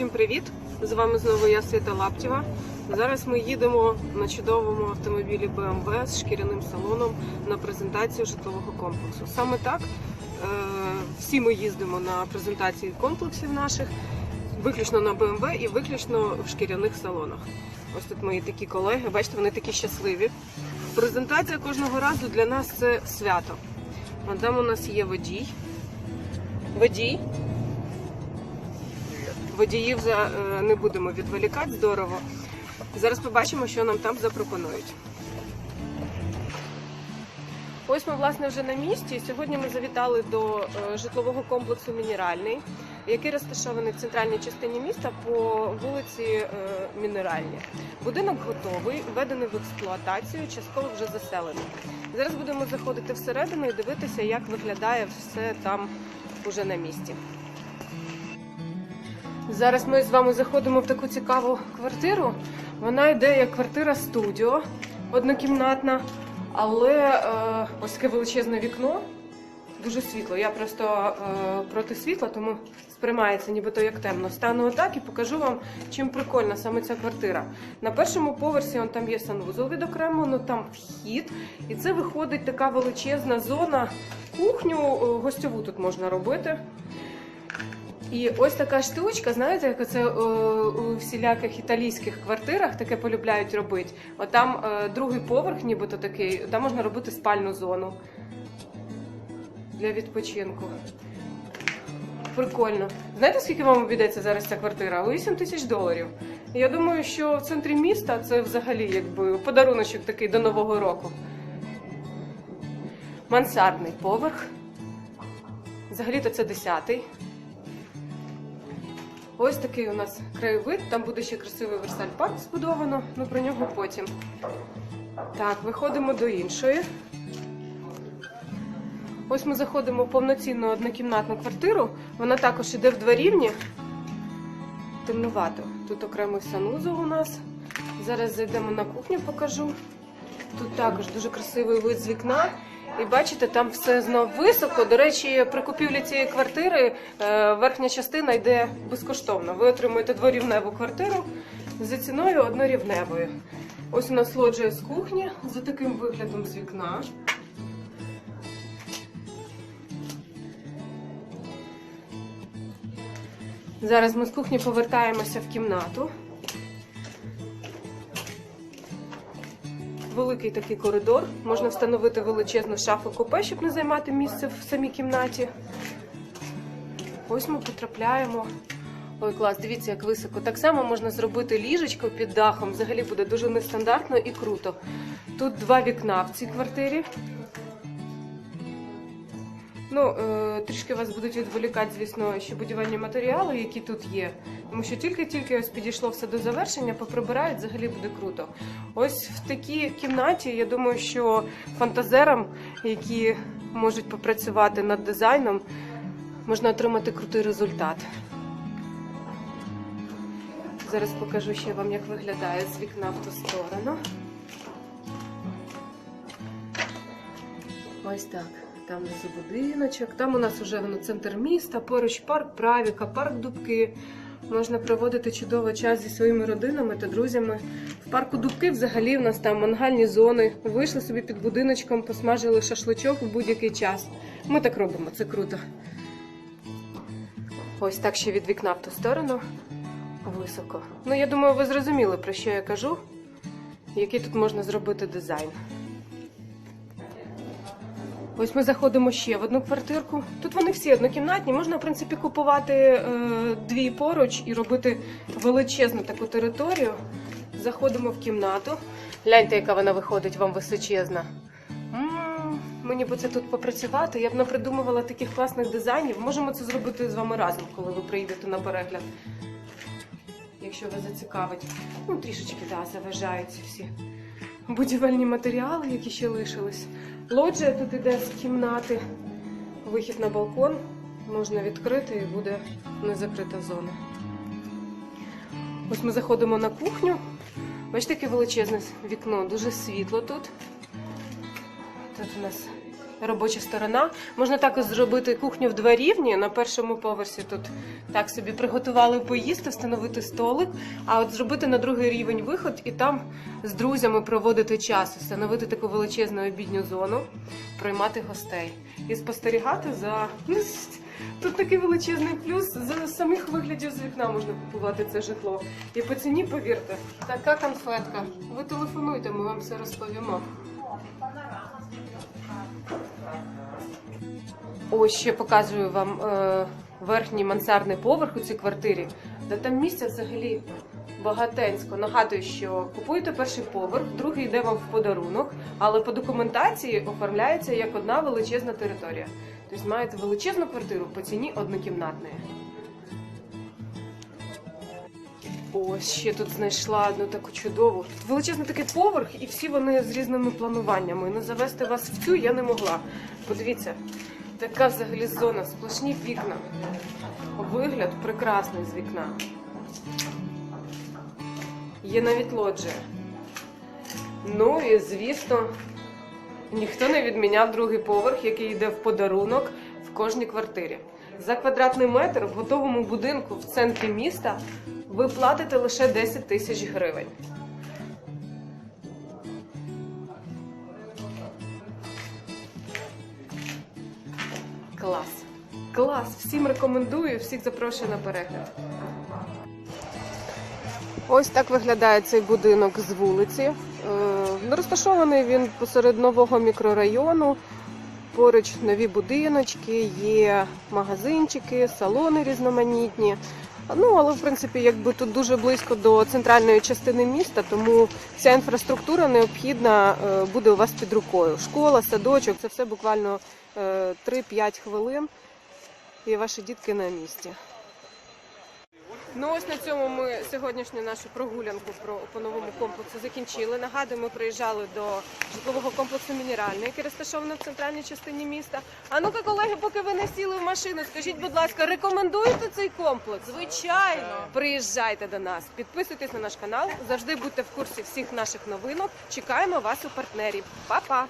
Всім привіт! З вами знову я Світа Лаптєва. Зараз ми їдемо на чудовому автомобілі BMW з шкіряним салоном на презентацію житлового комплексу. Саме так е, всі ми їздимо на презентації комплексів наших, виключно на BMW і виключно в шкіряних салонах. Ось тут мої такі колеги, бачите, вони такі щасливі. Презентація кожного разу для нас це свято. А там у нас є водій. Водій. Водіїв е, не будемо відволікати здорово. Зараз побачимо, що нам там запропонують. Ось ми, власне, вже на місці. Сьогодні ми завітали до е, житлового комплексу Мінеральний, який розташований в центральній частині міста по вулиці е, Мінеральні. Будинок готовий, введений в експлуатацію, частково вже заселений. Зараз будемо заходити всередину і дивитися, як виглядає все там уже на місці. Зараз ми з вами заходимо в таку цікаву квартиру. Вона йде як квартира студіо однокімнатна, але е, ось таке величезне вікно, дуже світло. Я просто е, проти світла, тому сприймається нібито як темно. Стану отак і покажу вам, чим прикольна саме ця квартира. На першому поверсі он, там є санвузол відокремлено, там вхід, і це виходить така величезна зона. Кухню е, гостьову тут можна робити. І ось така штучка, знаєте, як це е, у всіляких італійських квартирах таке полюбляють робити. От там е, другий поверх, нібито такий, там можна робити спальну зону для відпочинку. Прикольно. Знаєте, скільки вам обійдеться зараз ця квартира? 8 тисяч доларів. Я думаю, що в центрі міста це взагалі якби подаруночок такий до Нового року. Мансардний поверх. Взагалі-то це 10-й. Ось такий у нас краєвид. Там буде ще красивий Версаль парк збудовано, ну про нього потім. Так, виходимо до іншої. Ось ми заходимо в повноцінну однокімнатну квартиру. Вона також іде в два рівні. Темнувато. Тут окремий санузел у нас. Зараз зайдемо на кухню, покажу. Тут також дуже красивий вид з вікна. І бачите, там все знов високо. До речі, при купівлі цієї квартири е, верхня частина йде безкоштовно. Ви отримуєте дворівневу квартиру за ціною однорівневою. Ось у нас лоджія з кухні за таким виглядом з вікна. Зараз ми з кухні повертаємося в кімнату. Великий такий коридор. Можна встановити величезну шафу купе, щоб не займати місце в самій кімнаті. Ось ми потрапляємо. Ой, клас, дивіться, як високо. Так само можна зробити ліжечко під дахом. Взагалі буде дуже нестандартно і круто. Тут два вікна в цій квартирі. Ну, е, трішки вас будуть відволікати, звісно, ще будівельні матеріали, які тут є. Тому що тільки-тільки ось підійшло все до завершення, поприбирають, взагалі буде круто. Ось в такій кімнаті, я думаю, що фантазерам, які можуть попрацювати над дизайном, можна отримати крутий результат. Зараз покажу ще вам, як виглядає з вікна в ту сторону. Ось так. Там внизу будиночок. Там у нас вже воно центр міста, поруч парк Правіка, парк Дубки. Можна проводити чудово час зі своїми родинами та друзями. В парку Дубки взагалі в нас там мангальні зони. Вийшли собі під будиночком, посмажили шашличок в будь-який час. Ми так робимо, це круто. Ось так ще від вікна в ту сторону. Високо. Ну, я думаю, ви зрозуміли, про що я кажу, який тут можна зробити дизайн. Ось ми заходимо ще в одну квартирку. Тут вони всі однокімнатні. Можна, в принципі, купувати е, дві поруч і робити величезну таку територію. Заходимо в кімнату. Гляньте, яка вона виходить вам височезна. М, Мені б це тут попрацювати. Я б напридумувала таких класних дизайнів. Можемо це зробити з вами разом, коли ви приїдете на перегляд. Якщо вас зацікавить. Ну, трішечки, да, заважаються всі будівельні матеріали, які ще лишились. Лоджія тут іде з кімнати. Вихід на балкон можна відкрити і буде незакрита зона. Ось ми заходимо на кухню. Бачите, яке величезне вікно, дуже світло тут. Тут у нас робоча сторона. Можна також зробити кухню в два рівні. На першому поверсі тут так собі приготували поїсти, встановити столик. А от зробити на другий рівень виход і там з друзями проводити час, встановити таку величезну обідню зону, приймати гостей і спостерігати за. Ну, Тут такий величезний плюс. За самих виглядів з вікна можна купувати це житло. І по ціні, повірте, така конфетка. Ви телефонуйте, ми вам все розповімо. Ось ще показую вам е, верхній мансардний поверх у цій квартирі, де там місця взагалі багатенсько. Нагадую, що купуєте перший поверх, другий йде вам в подарунок, але по документації оформляється як одна величезна територія. Тобто маєте величезну квартиру по ціні однокімнатної. Ось ще тут знайшла одну таку чудову. Тут величезний такий поверх, і всі вони з різними плануваннями. Ну завести вас в цю я не могла. Подивіться, така взагалі зона, сплошні вікна. Вигляд прекрасний з вікна. Є навіть лоджія. Ну і звісно, ніхто не відміняв другий поверх, який йде в подарунок в кожній квартирі. За квадратний метр в готовому будинку в центрі міста ви платите лише 10 тисяч гривень. Клас. Клас. Всім рекомендую, всіх запрошую на перегляд. Ось так виглядає цей будинок з вулиці. Е, Розташований він посеред нового мікрорайону. Поруч нові будиночки, є магазинчики, салони різноманітні. Ну, але в принципі, якби тут дуже близько до центральної частини міста, тому вся інфраструктура необхідна е, буде у вас під рукою. Школа, садочок це все буквально е, 3-5 хвилин, і ваші дітки на місці. Ну ось на цьому ми сьогоднішню нашу прогулянку про по новому комплексу закінчили. Нагадую, ми приїжджали до житлового комплексу Мінеральний, який розташований в центральній частині міста. А ну-ка, колеги, поки ви не сіли в машину, скажіть, будь ласка, рекомендуєте цей комплекс? Звичайно. Приїжджайте до нас, підписуйтесь на наш канал, завжди будьте в курсі всіх наших новинок. Чекаємо вас у партнерів. Па-па!